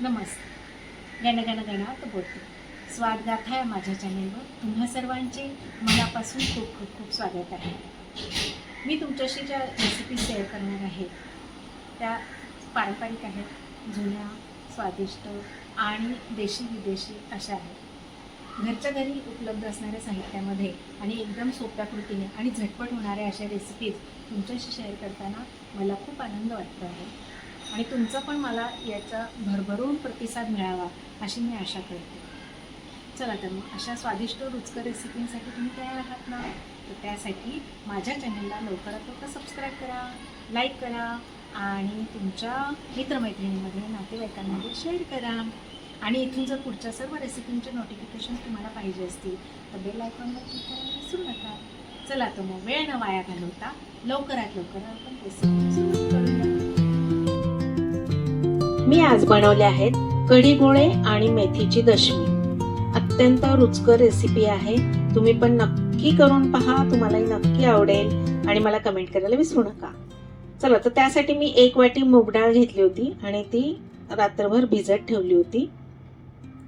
नमस्ते. गण गणात बोलते. स्वागत आहे माझ्या चॅनलवर. तुम्हा सर्वांचे मनापासून खूप खूप खूप स्वागत आहे. मी तुमच्याशी ज्या रेसिपी शेअर करणार आहे त्या पारंपरिक आहेत. जुन्या स्वादिष्ट आणि देशी विदेशी अशा आहेत. घरच्या घरी उपलब्ध असणाऱ्या साहित्यामध्ये आणि एकदम सोप्या कृतीने आणि झटपट होणाऱ्या अशा रेसिपीज तुमच्याशी शेअर करताना मला खूप आनंद वाटतो आहे. आणि तुमचा पण मला याचा भरभरून प्रतिसाद मिळावा अशी मी आशा करते. चला तर मग अशा स्वादिष्ट रुचकर रेसिपींसाठी तुम्ही तयार आहात ना? तर त्यासाठी माझ्या चॅनलला लवकरात लवकर सबस्क्राईब करा लाईक करा आणि तुमच्या मित्रमैत्रिणीमध्ये नातेवाईकांमध्ये शेअर करा. आणि इथून जर पुढच्या सर्व रेसिपींचे नोटिफिकेशन तुम्हाला पाहिजे असतील तर बेल आयकॉनवर क्लिक करायला विसरू नका. चला तर मग वेळ न वाया घालवता लवकरात लवकर आपण रेसिपी सुरू मी आज बनवले आहेत कढी गोळे आणि मेथीची दशमी. अत्यंत रुचकर रेसिपी आहे. तुम्ही पण नक्की करून पहा. तुम्हालाही नक्की आवडेल आणि मला कमेंट करायला विसरू नका. चला तर त्यासाठी मी एक वाटी मूग डाळ घेतली होती आणि ती रात्रभर भिजत ठेवली होती.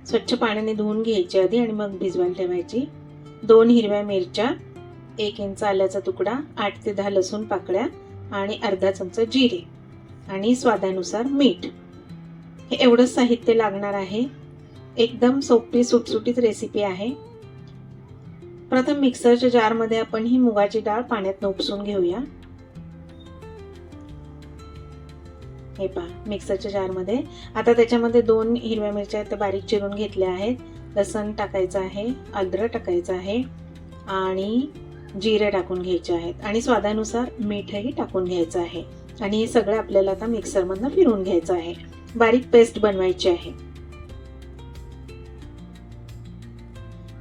स्वच्छ पाण्याने धुवून घ्यायची आधी आणि मग भिजवायला ठेवायची. दोन हिरव्या मिरच्या एक इंच आल्याचा तुकडा आठ ते दहा लसूण पाकळ्या आणि अर्धा चमचा जिरे आणि स्वादानुसार मीठ. हे एवढंच साहित्य लागणार आहे. एकदम सोपी सुटसुटीत रेसिपी आहे. प्रथम मिक्सरच्या जारमध्ये आपण ही मुगाची डाळ पाण्यात उपसून घेऊया. हे पहा मिक्सरच्या जारमध्ये आता त्याच्यामध्ये दोन हिरव्या मिरच्या त्या बारीक चिरून घेतल्या आहेत. लसण टाकायचं आहे अद्रक टाकायचं आहे आणि जिरे टाकून घ्यायचे आहेत. आणि स्वादानुसार मीठही टाकून घ्यायचं आहे. आणि हे सगळं आपल्याला आता मिक्सरमधनं फिरून घ्यायचं आहे. बारीक पेस्ट बनवायची आहे.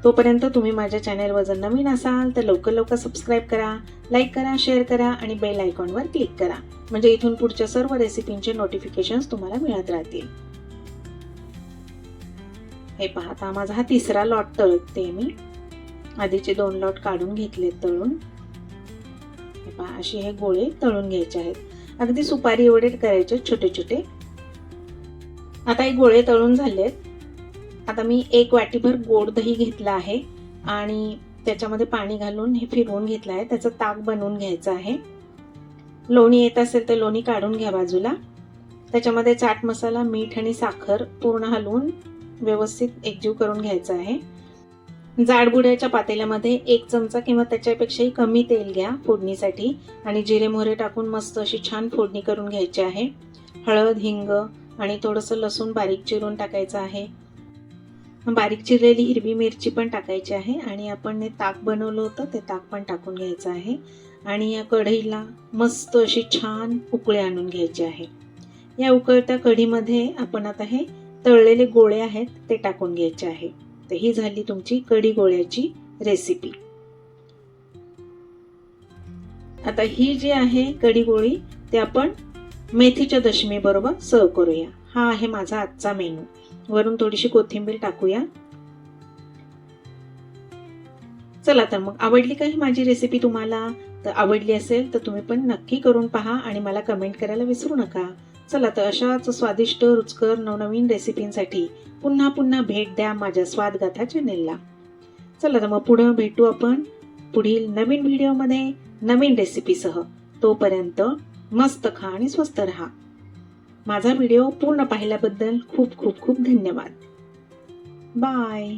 तोपर्यंत तुम्ही माझ्या चॅनेलवर जर नवीन असाल तर लवकर लवकर सबस्क्राईब करा लाईक करा शेअर करा आणि बेल आयकॉनवर क्लिक करा. म्हणजे इथून पुढच्या सर्व रेसिपींचे नोटिफिकेशन्स तुम्हाला मिळत राहतील. हे पाहता माझा हा तिसरा लॉट तळते मी आधीचे दोन लॉट काढून घेतले तळून. हे पहा असे हे गोळे तळून घ्यायचे आहेत. अगदी सुपारी एवढे करायचे छोटे छोटे आता हे गोळे तळून झालेत. आता मी एक वाटीभर गोड दही घेतलं आहे आणि त्याच्यामध्ये पाणी घालून हे फिरवून घेतलं आहे. त्याचं ताक बनवून घ्यायचं आहे. लोणी येत असेल तर लोणी काढून घ्या बाजूला. त्याच्यामध्ये चाट मसाला मीठ आणि साखर पूर्ण हलवून व्यवस्थित एकजीव करून घ्यायचं आहे. जाडबुड्याच्या पातेल्यामध्ये एक चमचा किंवा त्याच्यापेक्षाही कमी तेल घ्या फोडणीसाठी आणि जिरे मोहरे टाकून मस्त अशी छान फोडणी करून घ्यायची आहे. हळद हिंग आणि थोडंसं लसूण बारीक चिरून टाकायचं आहे. बारीक चिरलेली हिरवी मिरची पण टाकायची आहे आणि आपण हे ताक बनवलं होतं ते ताक पण टाकून घ्यायचं आहे. आणि या कढईला मस्त अशी छान उकळे आणून घ्यायची आहे. या उकळत्या कढीमध्ये आपण आता हे तळलेले गोळे आहेत ते टाकून घ्यायचे आहे. तर ही झाली तुमची कढी गोळ्याची रेसिपी. आता ही जी आहे कढी गोळी ते आपण मेथीच्या दशमीबरोबर सर्व करूया. हा आहे माझा आजचा मेनू. वरून थोडीशी कोथिंबीर टाकूया. चला तर मग आवडली का ही माझी रेसिपी तुम्हाला? तर आवडली असेल तर तुम्ही पण नक्की करून पहा आणि मला कमेंट करायला विसरू नका. चला तर अशाच स्वादिष्ट रुचकर नवनवीन रेसिपींसाठी पुन्हा पुन्हा भेट द्या माझ्या स्वादगाथा चॅनेलला चला तर मग पुढं भेटू आपण पुढील नवीन व्हिडिओमध्ये नवीन रेसिपीसह तोपर्यंत मस्त खा आणि स्वस्त रहा. माझा व्हिडिओ पूर्ण पाहिल्याबद्दल खूप खूप खूप धन्यवाद. बाय.